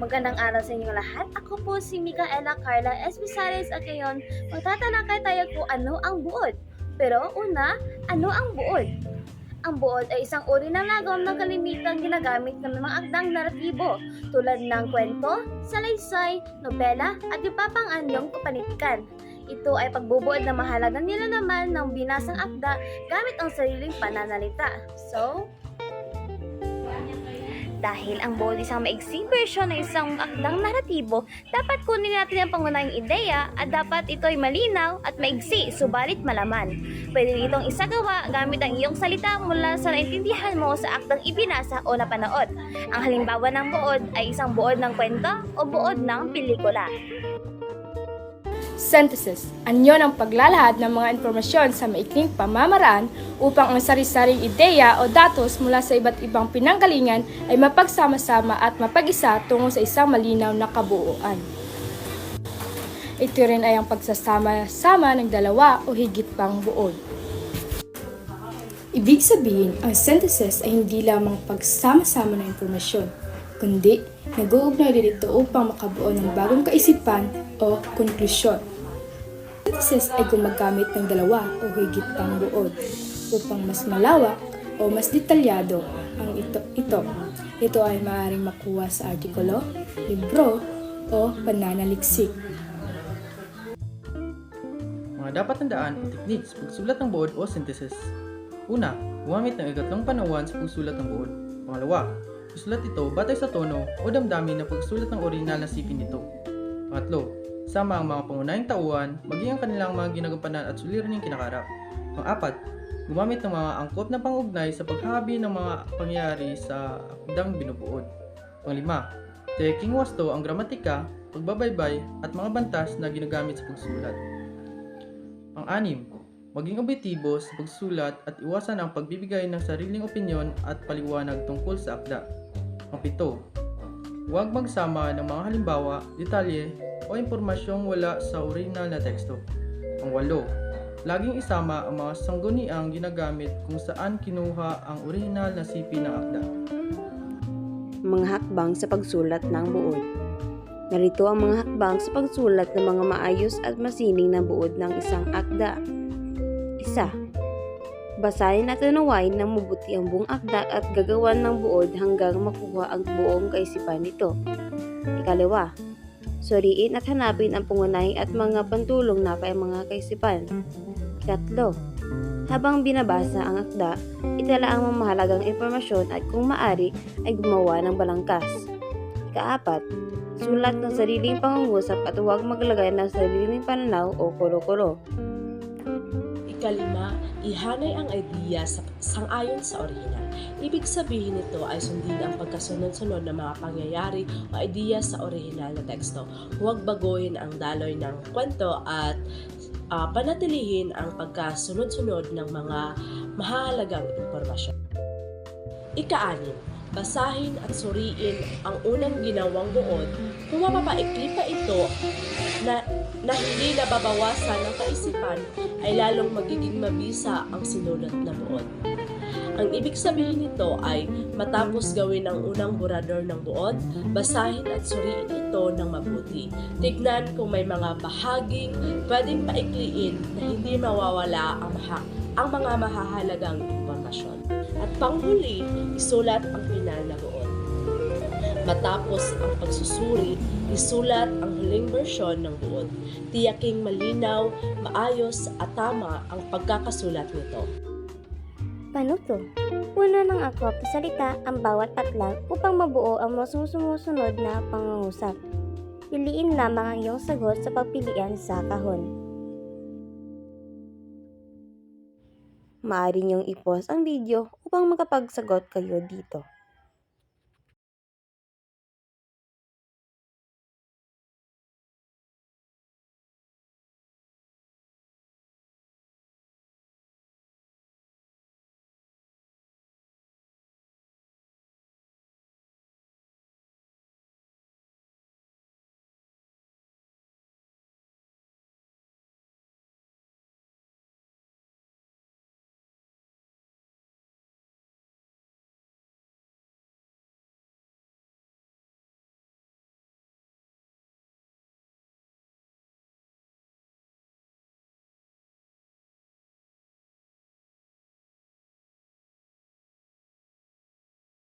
Magandang araw sa inyong lahat. Ako po si Micaela Carla Espisales at ngayon magtatalakay tayo kung ano ang buod. Pero una, ano ang buod? Ang buod ay isang uri ng lagom ng kalimitang ginagamit ng mga akdang naratibo tulad ng kwento, salaysay, nobela at iba pang anyong kapanitikan. Ito ay pagbubuod ng mahalagang nilalaman ng binasang akda gamit ang sariling pananalita. So, dahil ang buod isang maigsing version ng isang akdang naratibo, dapat kunin natin ang pangunahing ideya at dapat ito ay malinaw at maigsi, subalit malaman. Pwede itong isagawa gamit ang iyong salita mula sa naintindihan mo sa akdang ibinasa o napanood. Ang halimbawa ng buod ay isang buod ng kwento o buod ng pelikula. Synthesis. Anyo ng paglalahad ng mga impormasyon sa maikling pamamaraan upang ang sari-saring ideya o datos mula sa iba't ibang pinanggalingan ay mapagsama-sama at mapag-isa tungo sa isang malinaw na kabuuan. Ito rin ay ang pagsasama-sama ng dalawa o higit pang buod. Ibig sabihin, ang synthesis ay hindi lamang pagsama-sama ng impormasyon, kundi nag-uugnay din ito upang makabuo ng bagong kaisipan o konklusyon. Synthesis ay gumagamit ng dalawa o higit pang buod upang mas malawak o mas detalyado ang ito. Ito, ito ay maaaring makuha sa artikulo, libro, o pananaliksik. Mga dapat tandaan o techniques pagsulat ng buod o synthesis. Una, gumamit ng ikatlong panahon sa pagsulat ng buod. Pangalawa, isulat ito batay sa tono o damdamin ng pagsulat ng orihinal na sipin nito. Pangatlo, sama ang mga pangunahing tauhan, maging ang kanilang mga ginagampanan at suliraning kinakarap. Pang-apat, gumamit ng mga angkop na pangugnay sa paghabi ng mga pangyayari sa akdang binubuod. Panglima, taking wasto ang gramatika, pagbabaybay at mga bantas na ginagamit sa pagsulat. Pang-anim, maging objektibo sa pagsulat at iwasan ang pagbibigay ng sariling opinyon at paliwanag tungkol sa akda. Pang-pito, huwag magsama ng mga halimbawa, detalye o impormasyong wala sa original na teksto. Pang-walo, laging isama ang mga sangguniang ginagamit kung saan kinuha ang original na sipi ng akda. mga hakbang sa pagsulat ng buod. Narito ang mga hakbang sa pagsulat ng mga maayos at masining na buod ng isang akda. Isa. Basahin at unawain ng mabuti ang buong akda at gagawan ng buod hanggang makuha ang buong kaisipan nito. Ikalawa. Suriin at hanapin ang pangunahing at mga pantulong na kay mga kaisipan. Ikatlo. Habang binabasa ang akda, itala ang mga mahalagang impormasyon at kung maari ay gumawa ng balangkas. Ikaapat, sulat ng sariling pangungusap at huwag maglagay ng sariling pananaw o kuro-kuro. Ikalima, ihanay ang idea sa sangayon sa orihinal. Ibig sabihin nito ay sundin ang pagkasunod-sunod ng mga pangyayari o idea sa orihinal na teksto. Huwag baguhin ang daloy ng kwento at ah, panatilihin ang pagkasunod-sunod ng mga mahalagang impormasyon. Ika-anim, basahin at suriin ang unang ginawang buod kung mapapaikli pa ito na, na hindi nababawasan ng kaisipan ay lalong magiging mabisa ang sinulat na buod. Ang ibig sabihin nito ay matapos gawin ang unang burador ng buod, basahin at suriin ito ng mabuti. Tignan kung may mga bahaging pwedeng paikliin na hindi mawawala ang, maha- ang mga mahahalagang impormasyon. At panghuli, isulat ang final na buod. Matapos ang pagsusuri, isulat ang huling bersyon ng buod. Tiyaking malinaw, maayos at tama ang pagkakasulat nito. Panuto. Una ng akop na salita ang bawat patlang upang mabuo ang mga sumusunod na pangungusap. Piliin lamang ang iyong sagot sa pagpilian sa kahon. Maaari niyong i-pause ang video upang makapagsagot kayo dito.